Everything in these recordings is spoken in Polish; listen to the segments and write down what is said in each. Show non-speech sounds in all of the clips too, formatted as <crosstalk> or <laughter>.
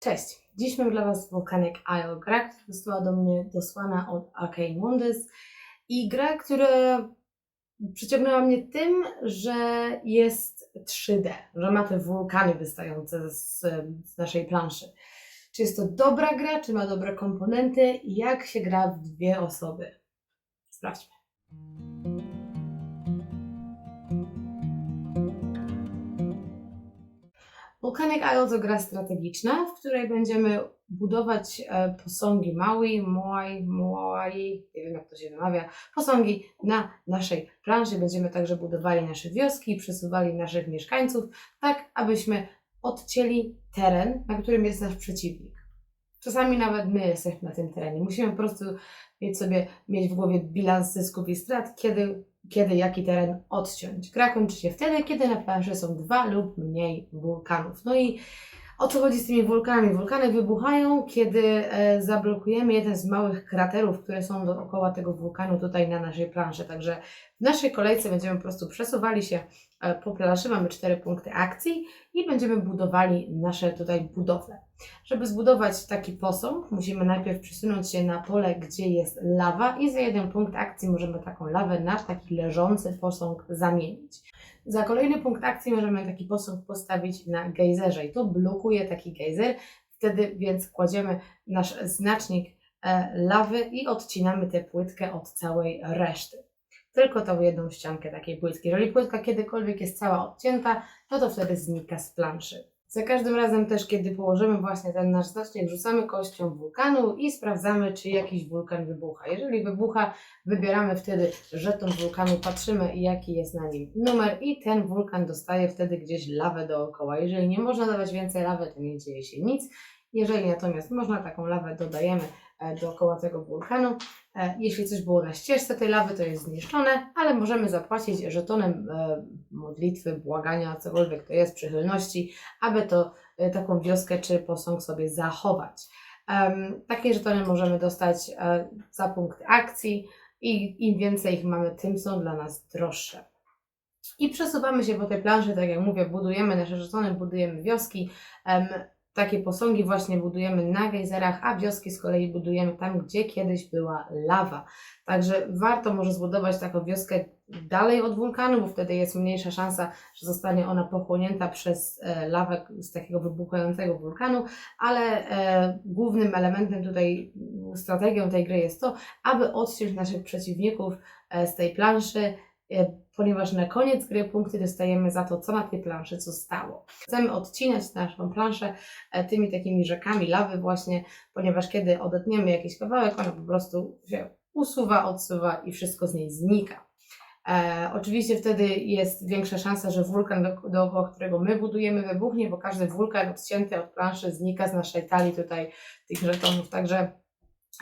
Cześć! Dziś mam dla Was Volcanic Isle, gra, która została do mnie dosłana od Arcane Wonders i gra, która przyciągnęła mnie tym, że jest 3D, że ma te wulkany wystające z, z naszej planszy. Czy jest to dobra gra, czy ma dobre komponenty i jak się gra w dwie osoby? Sprawdźmy. Volcanic Isle to gra strategiczna, w której będziemy budować e, posągi Maui, Moai, Moai, nie wiem jak to się wymawia, posągi na naszej planszy. Będziemy także budowali nasze wioski, przesuwali naszych mieszkańców, tak abyśmy odcięli teren, na którym jest nasz przeciwnik. Czasami nawet my jesteśmy na tym terenie. Musimy po prostu mieć sobie mieć w głowie bilans zysków i strat, kiedy, kiedy jaki teren odciąć. Gra kończy się wtedy, kiedy na planszy są dwa lub mniej wulkanów. No i o co chodzi z tymi wulkanami? Wulkany wybuchają, kiedy e, zablokujemy jeden z małych kraterów, które są dookoła tego wulkanu tutaj na naszej planszy. Także w naszej kolejce będziemy po prostu przesuwali się e, po planszy, mamy cztery punkty akcji i będziemy budowali nasze tutaj budowle. Żeby zbudować taki posąg, musimy najpierw przesunąć się na pole, gdzie jest lawa i za jeden punkt akcji możemy taką lawę na taki leżący posąg zamienić. Za kolejny punkt akcji możemy taki posąg postawić na gejzerze i to blokuje taki gejzer. Wtedy więc kładziemy nasz znacznik e, lawy i odcinamy tę płytkę od całej reszty. Tylko tą jedną ściankę takiej płytki. Jeżeli płytka kiedykolwiek jest cała odcięta, no to wtedy znika z planszy. Za każdym razem też, kiedy położymy właśnie ten nasz znacznik, rzucamy kością wulkanu i sprawdzamy, czy jakiś wulkan wybucha. Jeżeli wybucha, wybieramy wtedy żeton wulkanu, patrzymy jaki jest na nim numer i ten wulkan dostaje wtedy gdzieś lawę dookoła. Jeżeli nie można dawać więcej lawy, to nie dzieje się nic. Jeżeli natomiast można, taką lawę dodajemy dookoła tego wulkanu. E, Jeśli coś było na ścieżce tej lawy, to jest zniszczone, ale możemy zapłacić żetonem e, modlitwy, błagania, cokolwiek to jest, przychylności, aby to e, taką wioskę czy posąg sobie zachować. Takie żetony możemy dostać e, za punkt akcji i im więcej ich mamy, tym są dla nas droższe. I przesuwamy się po tej planszy, tak jak mówię, budujemy nasze żetony, budujemy wioski. Takie posągi właśnie budujemy na gejzerach, a wioski z kolei budujemy tam, gdzie kiedyś była lawa. Także warto może zbudować taką wioskę dalej od wulkanu, bo wtedy jest mniejsza szansa, że zostanie ona pochłonięta przez e, lawę z takiego wybuchającego wulkanu, ale e, głównym elementem tutaj, strategią tej gry jest to, aby odciąć naszych przeciwników e, z tej planszy, ponieważ na koniec gry punkty dostajemy za to, co na tej planszy zostało. Chcemy odcinać naszą planszę e, tymi takimi rzekami lawy właśnie, ponieważ kiedy odetniemy jakiś kawałek, ona po prostu się usuwa, odsuwa i wszystko z niej znika. E, oczywiście wtedy jest większa szansa, że wulkan, do, dookoła którego my budujemy, wybuchnie, bo każdy wulkan odcięty od planszy znika z naszej talii tutaj tych żetonów. Także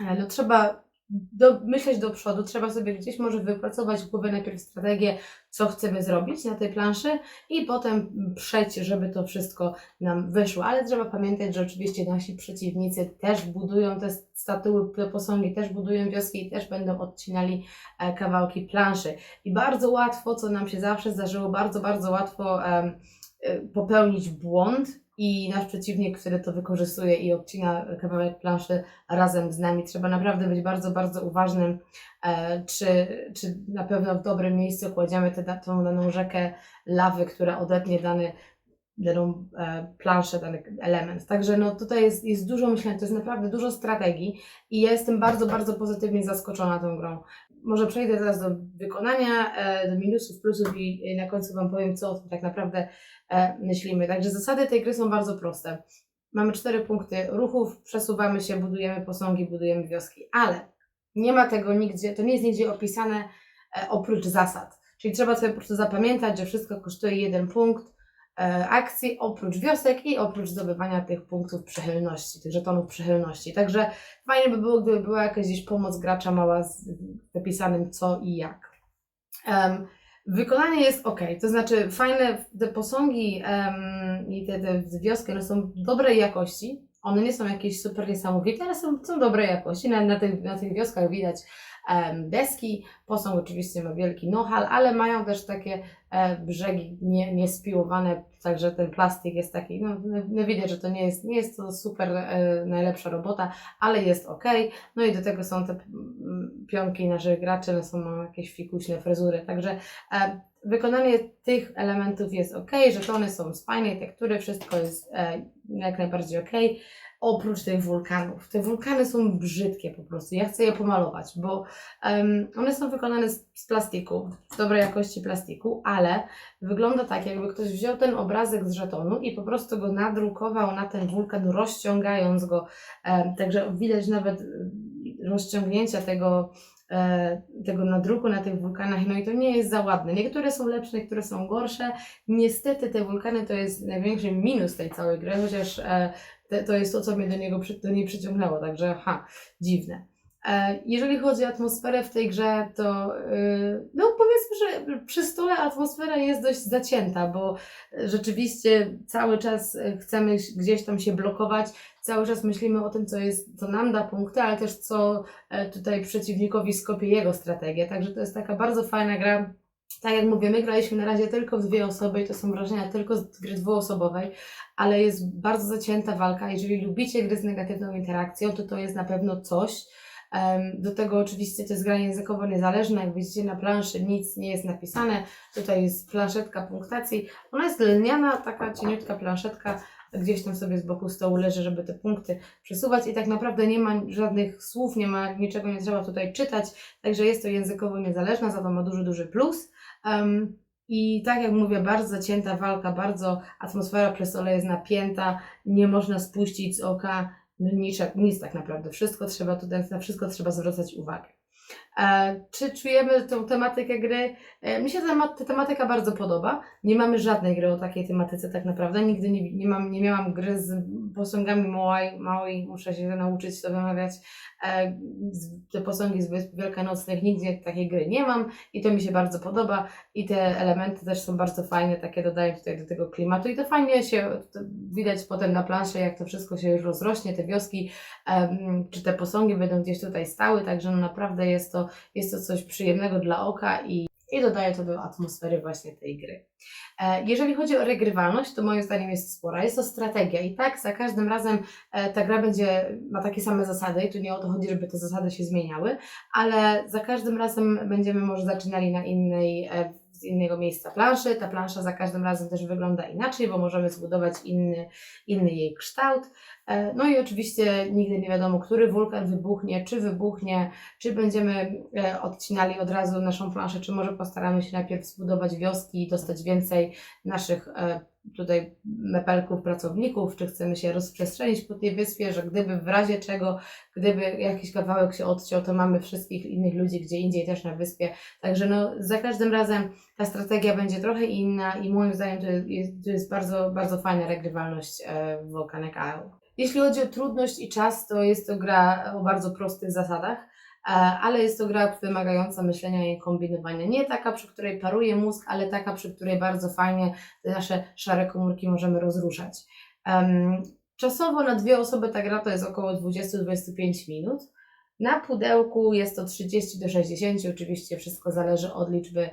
e, no, trzeba do, myśleć do przodu, trzeba sobie gdzieś może wypracować w głowie najpierw strategię, co chcemy zrobić na tej planszy i potem przejść, żeby to wszystko nam wyszło. Ale trzeba pamiętać, że oczywiście nasi przeciwnicy też budują te statuły, te posągi, też budują wioski i też będą odcinali e, kawałki planszy. I bardzo łatwo, co nam się zawsze zdarzyło, bardzo, bardzo łatwo e, popełnić błąd i nasz przeciwnik wtedy to wykorzystuje i odcina kawałek planszy razem z nami. Trzeba naprawdę być bardzo, bardzo uważnym, e, czy, czy na pewno w dobrym miejscu kładziemy tę tą daną rzekę lawy, która odetnie dany, daną e, planszę, dany element. Także no tutaj jest, jest dużo myślenia, to jest naprawdę dużo strategii i ja jestem bardzo, bardzo pozytywnie zaskoczona tą grą. Może przejdę teraz do wykonania, e, do minusów, plusów i na końcu Wam powiem, co o tym tak naprawdę e, myślimy. Także zasady tej gry są bardzo proste. Mamy cztery punkty ruchów, przesuwamy się, budujemy posągi, budujemy wioski, ale nie ma tego nigdzie, to nie jest nigdzie opisane e, oprócz zasad. Czyli trzeba sobie po prostu zapamiętać, że wszystko kosztuje jeden punkt akcji, oprócz wiosek i oprócz zdobywania tych punktów przychylności, tych żetonów przychylności. Także fajnie by było, gdyby była jakaś gdzieś pomoc gracza mała z wypisanym co i jak. Em, Wykonanie jest ok, to znaczy fajne te posągi em, i te, te wioski one są dobrej jakości, one nie są jakieś super niesamowite, ale są, są dobrej jakości. Na, na, tych, na tych wioskach widać em, deski. Posąg oczywiście ma wielki nohal, ale mają też takie e, brzegi nie, niespiłowane, także ten plastik jest taki, no, no widać, że to nie jest, nie jest to super e, najlepsza robota, ale jest ok. No i do tego są te mm, pionki naszych graczy, one są jakieś fikuśne fryzury, także e, wykonanie tych elementów jest ok, żetony są z fajnej tektury, wszystko jest e, jak najbardziej ok. Oprócz tych wulkanów. Te wulkany są brzydkie po prostu. Ja chcę je pomalować, bo em, one są wykonane z, z plastiku, z dobrej jakości plastiku, ale wygląda tak, jakby ktoś wziął ten obrazek z żetonu i po prostu go nadrukował na ten wulkan, rozciągając go. Em, także widać nawet e, rozciągnięcia tego, tego nadruku na tych wulkanach, no i to nie jest za ładne. Niektóre są lepsze, niektóre są gorsze. Niestety te wulkany to jest największy minus tej całej gry, chociaż e, to jest to, co mnie do, niego, do niej przyciągnęło, także ha, dziwne. E, Jeżeli chodzi o atmosferę w tej grze, to y, no powiedzmy, że przy stole atmosfera jest dość zacięta, bo rzeczywiście cały czas e, chcemy gdzieś tam się blokować, cały czas myślimy o tym, co jest, co nam da punkty, ale też co e, tutaj przeciwnikowi skopie jego strategię. Także to jest taka bardzo fajna gra. Tak jak mówię, my graliśmy na razie tylko w dwie osoby i to są wrażenia tylko z gry dwuosobowej, ale jest bardzo zacięta walka. Jeżeli lubicie gry z negatywną interakcją, to to jest na pewno coś. Do tego oczywiście to jest gra językowo niezależna, jak widzicie na planszy nic nie jest napisane. Tutaj jest planszetka punktacji. Ona jest lniana, taka cieniutka planszetka, gdzieś tam sobie z boku stołu leży, żeby te punkty przesuwać i tak naprawdę nie ma żadnych słów, nie ma niczego, nie trzeba tutaj czytać, także jest to językowo niezależna, za to ma duży, duży plus. Em, I tak jak mówię, bardzo zacięta walka, bardzo atmosfera przy stole jest napięta, nie można spuścić z oka no nic, nic tak naprawdę. Wszystko trzeba tutaj, na wszystko trzeba zwracać uwagę. E, czy czujemy tą tematykę gry? E, mi się ta, tematyka bardzo podoba. Nie mamy żadnej gry o takiej tematyce tak naprawdę. Nigdy nie, nie, mam, nie miałam gry z posągami małej, małej muszę się nauczyć to wymawiać. E, te posągi z Wysp Wielkanocnych, nigdzie takiej gry nie mam i to mi się bardzo podoba. I te elementy też są bardzo fajne, takie dodają tutaj do tego klimatu i to fajnie się to widać potem na planszy, jak to wszystko się już rozrośnie, te wioski, czy te posągi będą gdzieś tutaj stały, także no naprawdę jest to, jest to coś przyjemnego dla oka i, i dodaje to do atmosfery właśnie tej gry. E, Jeżeli chodzi o regrywalność, to moim zdaniem jest spora. Jest to strategia i tak za każdym razem e, ta gra będzie ma takie same zasady i tu nie o to chodzi, żeby te zasady się zmieniały, ale za każdym razem będziemy może zaczynali na innej, e, z innego miejsca planszy. Ta plansza za każdym razem też wygląda inaczej, bo możemy zbudować inny, inny jej kształt. E, No i oczywiście nigdy nie wiadomo, który wulkan wybuchnie, czy wybuchnie, czy będziemy e, odcinali od razu naszą planszę, czy może postaramy się najpierw zbudować wioski i dostać więcej naszych e, tutaj mepelków, pracowników, czy chcemy się rozprzestrzenić po tej wyspie, że gdyby w razie czego, gdyby jakiś kawałek się odciął, to mamy wszystkich innych ludzi gdzie indziej też na wyspie. Także no, za każdym razem ta strategia będzie trochę inna i moim zdaniem to jest, to jest bardzo, bardzo fajna regrywalność e, w Volcanic Isle. Jeśli chodzi o trudność i czas, to jest to gra o bardzo prostych zasadach, ale jest to gra wymagająca myślenia i kombinowania. Nie taka, przy której paruje mózg, ale taka, przy której bardzo fajnie te nasze szare komórki możemy rozruszać. Czasowo na dwie osoby ta gra to jest około 20-25 minut. Na pudełku jest to 30 do 60, oczywiście wszystko zależy od liczby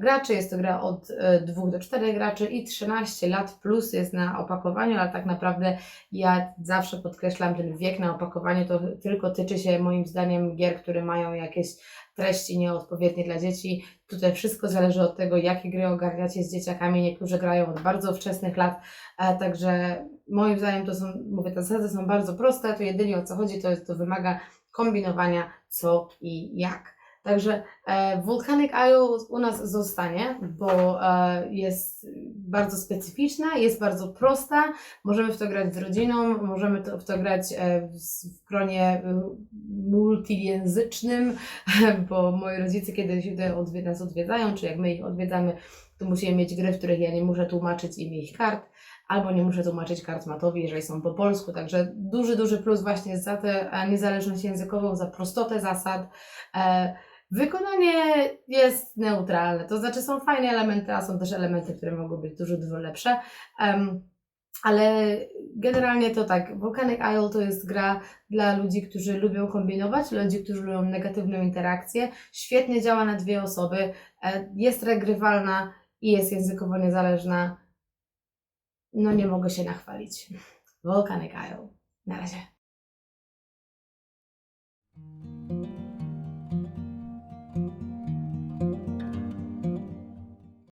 graczy. Jest to gra od 2 do 4 graczy i 13 lat plus jest na opakowaniu, ale tak naprawdę ja zawsze podkreślam ten wiek na opakowaniu, to tylko tyczy się moim zdaniem gier, które mają jakieś treści nieodpowiednie dla dzieci. Tutaj wszystko zależy od tego, jakie gry ogarniacie z dzieciakami. Niektórzy grają od bardzo wczesnych lat, e, także moim zdaniem to są, mówię, te zasady są bardzo proste, to jedynie o co chodzi, to to wymaga kombinowania co i jak. Także e, Volcanic Isle u nas zostanie, bo e, jest bardzo specyficzna, jest bardzo prosta. Możemy w to grać z rodziną, możemy to, w to grać e, w, w gronie e, multijęzycznym, <laughs> bo moi rodzice, kiedy się tutaj odwie- nas odwiedzają, czy jak my ich odwiedzamy, to musimy mieć gry, w których ja nie muszę tłumaczyć im ich kart, albo nie muszę tłumaczyć kart matowi, jeżeli są po polsku. Także duży, duży plus właśnie za tę e, niezależność językową, za prostotę zasad. E, Wykonanie jest neutralne, to znaczy są fajne elementy, a są też elementy, które mogą być dużo, dużo lepsze. Ale generalnie to tak, Volcanic Isle to jest gra dla ludzi, którzy lubią kombinować, ludzi, którzy lubią negatywną interakcję. Świetnie działa na dwie osoby, e, jest regrywalna i jest językowo niezależna. No nie mogę się nachwalić. Volcanic Isle. Na razie.